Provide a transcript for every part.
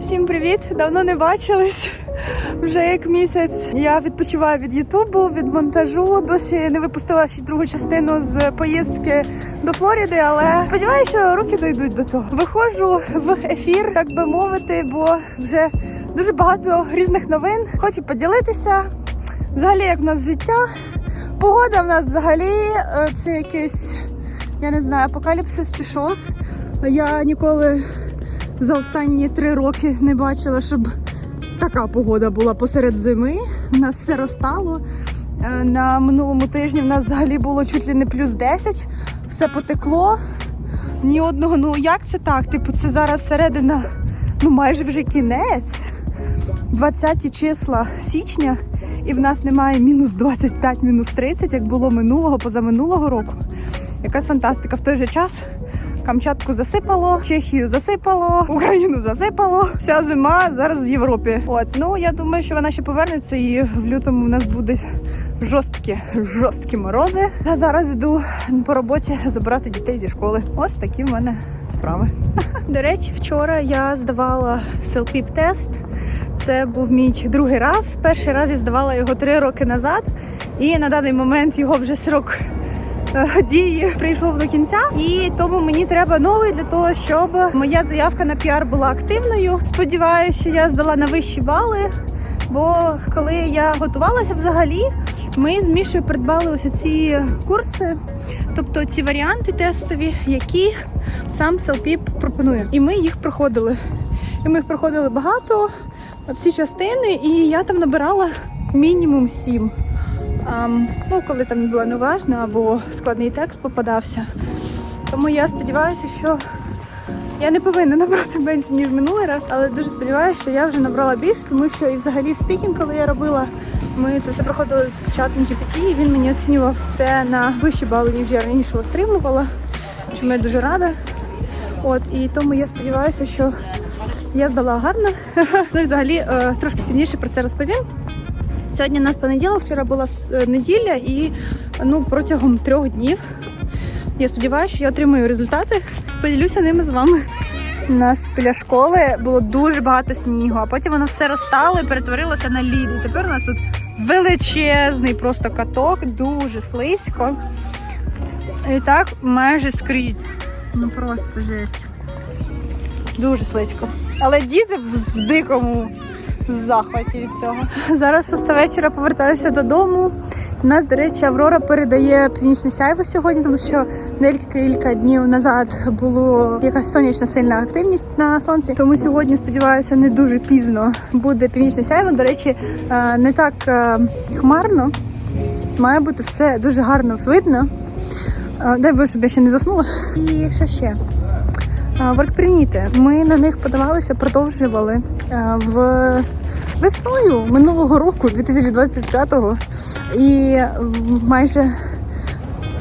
Всім привіт! Давно не бачились. Вже як місяць я відпочиваю від Ютубу, від монтажу. Досі не випустила ще другу частину з поїздки до Флориди, але сподіваюся, що руки дійдуть до того. Виходжу в ефір, так би мовити, бо вже дуже багато різних новин. Хочу поділитися. Взагалі, як в нас життя. Погода в нас взагалі е, це якийсь, я не знаю, апокаліпсис чи що. Я ніколи за останні три роки не бачила, щоб така погода була посеред зими. У нас все розтало. Е, На минулому тижні в нас взагалі було чуть ли не плюс 10, все потекло. Ні одного, ну як це так? Типу, це зараз середина, ну майже вже кінець. 20 числа січня, і в нас немає мінус 25, мінус 30, як було минулого, позаминулого року. Якась фантастика. В той же час Камчатку засипало, Чехію засипало, Україну засипало. Вся зима зараз в Європі. От ну я думаю, що вона ще повернеться, і в лютому у нас будуть жорсткі, жорсткі морози. А зараз йду по роботі забирати дітей зі школи. Ось такі в мене справи. До речі, вчора я здавала селпіп тест. Це був мій другий раз. Перший раз я здавала його три роки назад, і на даний момент його вже срок дії прийшов до кінця, і тому мені треба новий для того, щоб моя заявка на піар була активною. Сподіваюся, що я здала на вищі бали. Бо коли я готувалася взагалі, ми з Мішою придбали ось ці курси, тобто ці варіанти тестові, які сам Селпіп пропонує. І ми їх проходили. І ми їх проходили багато, всі частини, і я там набирала мінімум сім. Ну, коли там було неважно або складний текст попадався. Тому я сподіваюся, що я не повинна набрати менше, ніж минулий раз, але дуже сподіваюся, що я вже набрала більше, тому що і взагалі спікінг, коли я робила, ми це все проходили з чатом GPT, і він мені оцінював це на вищі бали, ніж я раніше отримувала, чому я дуже рада. От, і тому я сподіваюся, що я здала гарно. Ну і взагалі е, трошки пізніше про це розповім. Сьогодні нас понеділок, вчора була е, неділя, і ну протягом трьох днів я сподіваюся, що я отримую результати. Поділюся ними з вами. У нас біля школи було дуже багато снігу, а потім воно все розстало і перетворилося на лід. І тепер у нас тут величезний просто каток, дуже слизько. І так майже скрізь. Ну просто жесть. Дуже слизько. Але діти в- в захваті від цього. Зараз шоста вечора повертаюся додому. У нас, до речі, Аврора передає північне сяйво сьогодні, тому що декілька днів назад була якась сонячна сильна активність на сонці. Тому сьогодні, сподіваюся, не дуже пізно буде північне сяйво. До речі, е, не так е, хмарно. Має бути все дуже гарно видно. Е, Дай Боже, щоб я ще не заснула. І що ще? Воркприйніти. Ми на них подавалися, продовжували в весною минулого року, 2025-го, і майже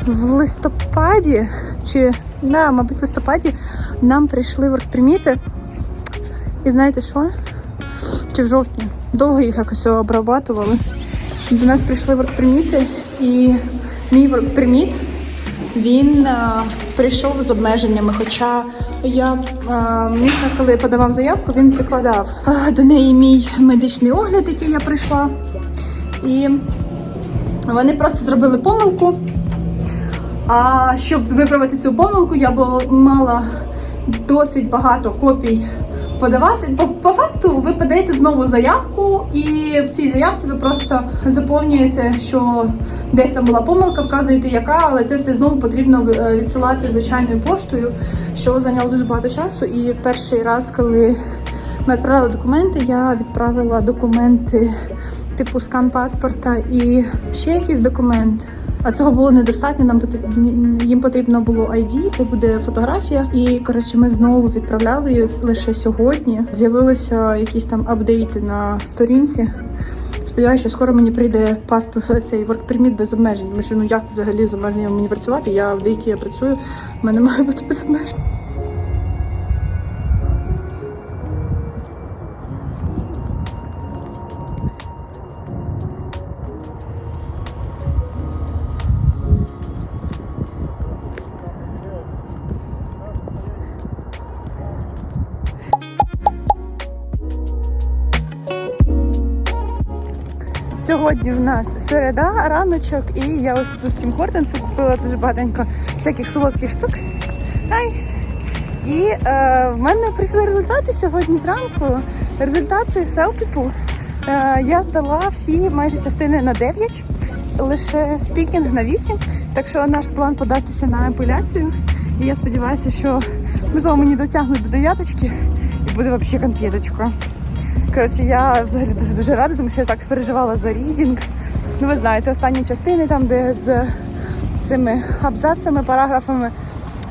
в листопаді, чи да, мабуть, в листопаді нам прийшли воркприміти. І знаєте що? Чи в жовтні? Довго їх якось обрабатували. До нас прийшли воркприміти, і мій воркприміт він е, прийшов з обмеженнями. Хоча я е, Міша, коли подавав заявку, він прикладав е, до неї мій медичний огляд, який я прийшла. І вони просто зробили помилку. А щоб виправити цю помилку, я мала досить багато копій подавати. По, по факту ви подаєте знову заявку, і в цій заявці ви просто заповнюєте, що десь там була помилка, вказуєте яка, але це все знову потрібно е, відсилати звичайною поштою, що зайняло дуже багато часу. І перший раз, коли ми відправили документи, я відправила документи типу скан паспорта і ще якийсь документ. А цього було недостатньо. Нам потрібно їм потрібно було ID, де буде фотографія. І коротше, ми знову відправляли її лише сьогодні. З'явилися якісь там апдейти на сторінці. Сподіваюся, що скоро мені прийде паспорт цей воркперміт без обмежень. Тому що ну як взагалі з обмеженням мені працювати? Я в деякі я працюю, в мене має бути без обмежень. Сьогодні в нас середа, раночок, і я ось тут з Хортенсу купила дуже багатенько всяких солодких штук. Ай. І е, в мене прийшли результати сьогодні зранку. Результати селпіпу. Е, я здала всі майже частини на 9, лише спікінг на 8. Так що наш план податися на апеляцію. І я сподіваюся, що можливо мені дотягнуть до дев'яточки і буде взагалі конфеточка. Коротше, я взагалі дуже дуже рада, тому що я так переживала за рідінг. Ну, ви знаєте, останні частини там, де з цими абзацами, параграфами,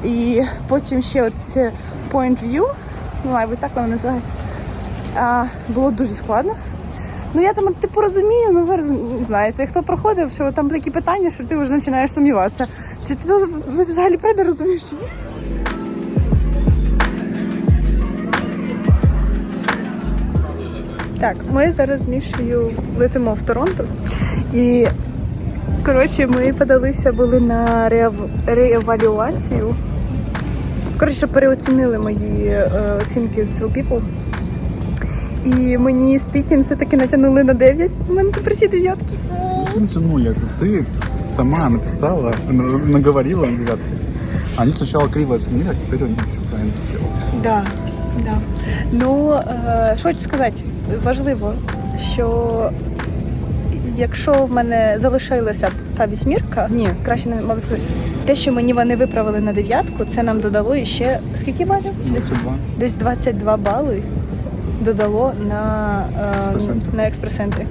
і потім ще оце point view, ну, мабуть, так воно називається. А, було дуже складно. Ну я там типу розумію, ну ви знаєте, хто проходив, що там такі питання, що ти вже починаєш сумніватися. Чи ти взагалі правда розумієш чи ні? Так, ми зараз з Мішею летимо в Торонто. І коротше, ми подалися були на реевалюацію. Коротше, переоцінили мої е, оцінки з People. І мені спікінг все-таки натягнули на 9. У мене тепер всі дев'ятки. Тянули это? Ты сама написала, наговорила на девятке. Они сначала криво оценили, а теперь они все правильно сделали. Да, да. Ну, е, що хочу сказати, важливо, що якщо в мене залишилася б та вісьмірка, ні, краще не мабуть сказати, те, що мені вони виправили на дев'ятку, це нам додало іще скільки балів? 22. Десь 22 бали додало на, е, на експрес-центрі.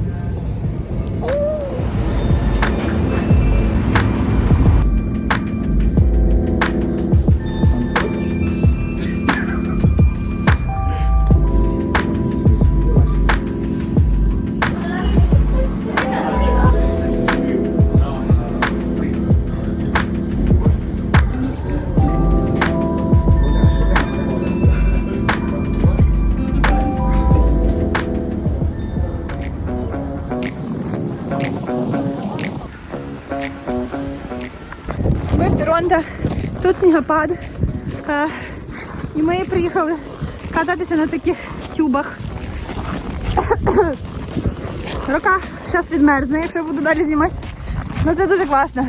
Ми тут снігопад. Е, І ми приїхали кататися на таких тюбах. Рука зараз відмерзне, якщо я буду далі знімати. Ну це дуже класно.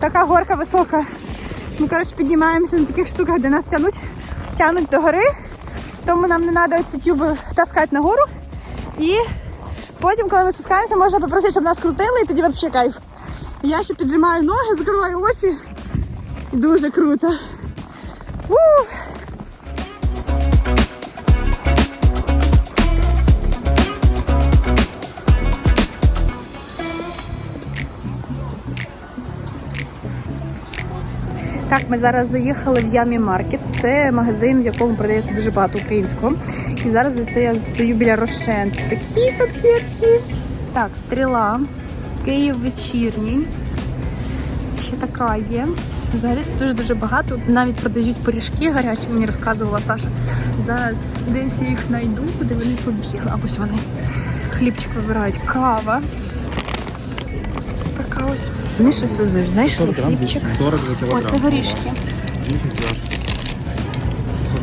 Така горка висока. Ми коротше піднімаємося на таких штуках, де нас тянуть, тянуть до гори. Тому нам не треба ці тюби таскати нагору. І потім, коли ми спускаємося, можна попросити, щоб нас крутили, і тоді взагалі кайф. Я ще піджимаю ноги, закриваю очі. Дуже круто. У! Так, ми зараз заїхали в Ямі Маркет. Це магазин, в якому продається дуже багато українського. І зараз це я стою біля Рошен. Такі конфетки. Так, стріла. Київ вечірній. Ще така є. Взагалі тут дуже-дуже багато. Навіть продають пиріжки гарячі, мені розказувала Саша. Зараз десь я їх знайду, куди вони побігли. А ось вони. Хлібчик вибирають. Кава. Така ось. Ми щось тут знайшли. Хлібчик. 40 за О, килограмм. це горішки. 10 за 600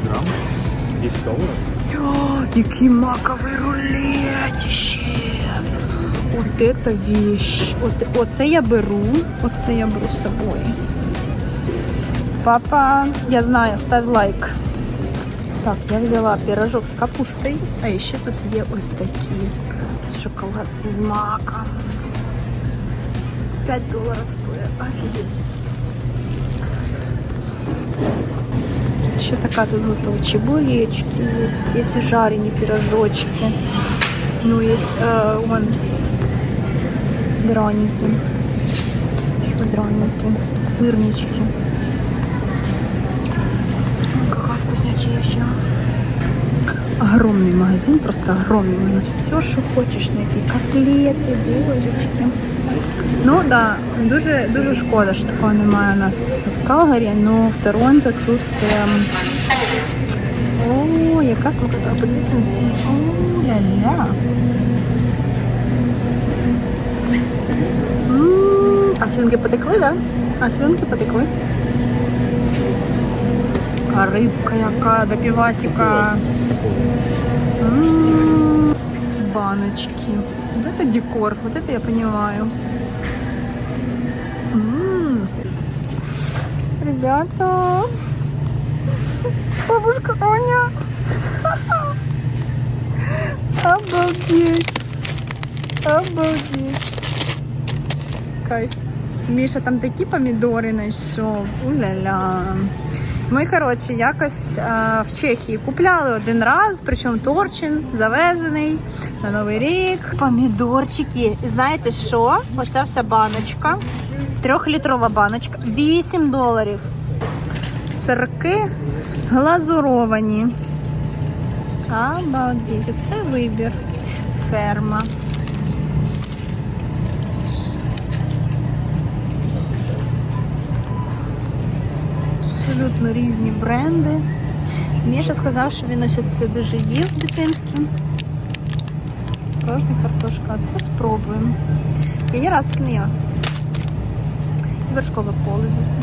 грамм. 10 долларов. О, який маковий рулетище. От это вещь. Оце я беру. Оце я беру з собою. Папа, я знаю, став лайк. Так, я взяла пирожок з капустою, а ще тут є ось такі шоколад з маком. 5 доларів стоїть. Офігеть. Ще така тут готова чебуречки есть, есть и жареные пирожочки. Ну, есть э, вон драники. Еще драники, сырнички. Огромный магазин, просто огромный. Все, що хочеш знайти. Котлети, божечки. Ну да, дуже дуже шкода, що такого немає у нас в Калгарі, але в Торонто тут прям. О, яка смакота, подивіться на. О, ля-ля. А слюнки потекли, да? А слюнки потекли. Рибка яка, до півасика. М, Баночки. Вот это декор, вот это я понимаю. М. Ребята, бабушка Аня. Обалдеть. Обалдеть. Кайф. Міша, там такі помідори знайшов. Уля-ля. Ми, коротше, якось а, в Чехії купляли один раз, причому торчин завезений на Новий рік. Помідорчики. І знаєте що? Оця вся баночка, трьохлітрова баночка, 8 доларів. Сирки глазуровані. Обалдеть, це вибір. Ферма. Абсолютно різні бренди. Міша сказав, що він ось це дуже їв в дитинстві. Порожня картошка. Це спробуємо. Я ні раз не їла. І Вершкове поле, звісно.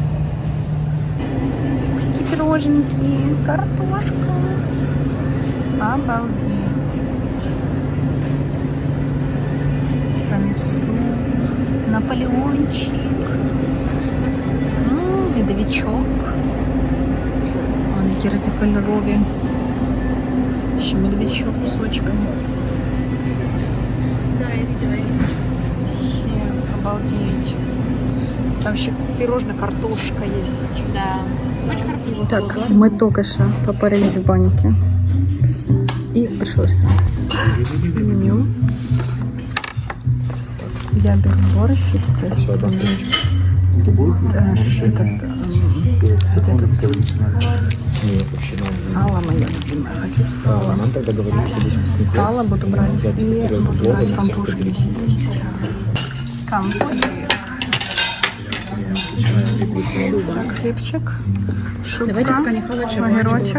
Такі піроженькі, картошка. Обалдеть. Тирамісу. Наполеончик. Медовичок. Вон які різнокольорові. Ще медовичок кусочками. Ще обалдеть. Там ще пирожна картошка есть. Да. Так, мы только что попарились в баньке. И пришел ресторан. Меню. Я беру борщ, сейчас э, ш- этот, м, вот этот нет, вообще сало мое любимое. Хочу сало. Нам тогда говорили, что здесь Сало буду брать и буду брать пампушки. Компотик. Так, хлебчик. Шубка.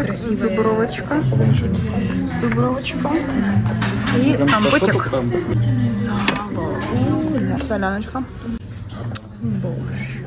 Красивые. зубровочка, зубровочка и компотик. Сало. Соляночка. Борщ.